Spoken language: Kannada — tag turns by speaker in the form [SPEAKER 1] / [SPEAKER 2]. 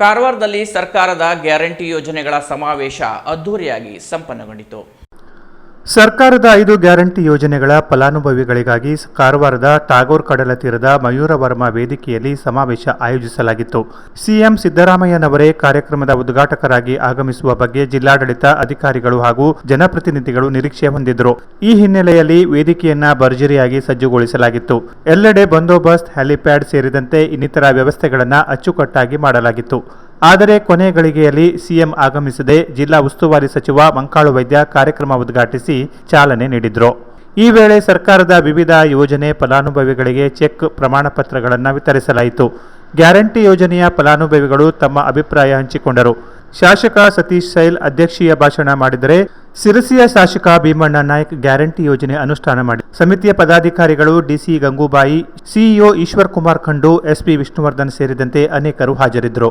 [SPEAKER 1] ಕಾರವಾರದಲ್ಲಿ ಸರ್ಕಾರದ ಗ್ಯಾರಂಟಿ ಯೋಜನೆಗಳ ಸಮಾವೇಶ ಅದ್ದೂರಿಯಾಗಿ ಸಂಪನ್ನಗೊಂಡಿತು.
[SPEAKER 2] ಸರ್ಕಾರದ ಐದು ಗ್ಯಾರಂಟಿ ಯೋಜನೆಗಳ ಫಲಾನುಭವಿಗಳಿಗಾಗಿ ಕಾರವಾರದ ಟಾಗೋರ್ ಕಡಲ ತೀರದ ಮಯೂರ ವರ್ಮ ವೇದಿಕೆಯಲ್ಲಿ ಸಮಾವೇಶ ಆಯೋಜಿಸಲಾಗಿತ್ತು. ಸಿಎಂ ಸಿದ್ದರಾಮಯ್ಯನವರೇ ಕಾರ್ಯಕ್ರಮದ ಉದ್ಘಾಟಕರಾಗಿ ಆಗಮಿಸುವ ಬಗ್ಗೆ ಜಿಲ್ಲಾಡಳಿತ ಅಧಿಕಾರಿಗಳು ಹಾಗೂ ಜನಪ್ರತಿನಿಧಿಗಳು ನಿರೀಕ್ಷೆ ಹೊಂದಿದ್ದರು. ಈ ಹಿನ್ನೆಲೆಯಲ್ಲಿ ವೇದಿಕೆಯನ್ನ ಭರ್ಜರಿಯಾಗಿ ಸಜ್ಜುಗೊಳಿಸಲಾಗಿತ್ತು. ಎಲ್ಲೆಡೆ ಬಂದೋಬಸ್ತ್, ಹೆಲಿಪ್ಯಾಡ್ ಸೇರಿದಂತೆ ಇನ್ನಿತರ ವ್ಯವಸ್ಥೆಗಳನ್ನು ಅಚ್ಚುಕಟ್ಟಾಗಿ ಮಾಡಲಾಗಿತ್ತು. ಆದರೆ ಕೊನೆ ಗಳಿಗೆಯಲ್ಲಿ ಸಿಎಂ ಆಗಮಿಸದೆ ಜಿಲ್ಲಾ ಉಸ್ತುವಾರಿ ಸಚಿವ ಮಂಕಾಳು ವೈದ್ಯ ಕಾರ್ಯಕ್ರಮ ಉದ್ಘಾಟಿಸಿ ಚಾಲನೆ ನೀಡಿದರು. ಈ ವೇಳೆ ಸರ್ಕಾರದ ವಿವಿಧ ಯೋಜನೆ ಫಲಾನುಭವಿಗಳಿಗೆ ಚೆಕ್ ಪ್ರಮಾಣ ಪತ್ರಗಳನ್ನು ವಿತರಿಸಲಾಯಿತು. ಗ್ಯಾರಂಟಿ ಯೋಜನೆಯ ಫಲಾನುಭವಿಗಳು ತಮ್ಮ ಅಭಿಪ್ರಾಯ ಹಂಚಿಕೊಂಡರು. ಶಾಸಕ ಸತೀಶ್ ಸೈಲ್ ಅಧ್ಯಕ್ಷೀಯ ಭಾಷಣ ಮಾಡಿದರೆ ಸಿರಸಿಯ ಶಾಸಕ ಭೀಮಣ್ಣ ನಾಯ್ಕ್ ಗ್ಯಾರಂಟಿ ಯೋಜನೆ ಅನುಷ್ಠಾನ ಮಾಡಿ. ಸಮಿತಿಯ ಪದಾಧಿಕಾರಿಗಳು DC Gangubai, CEO Eshwar Kumar Khandu, SP Vishnuvardhan ಸೇರಿದಂತೆ ಅನೇಕರು ಹಾಜರಿದ್ದರು.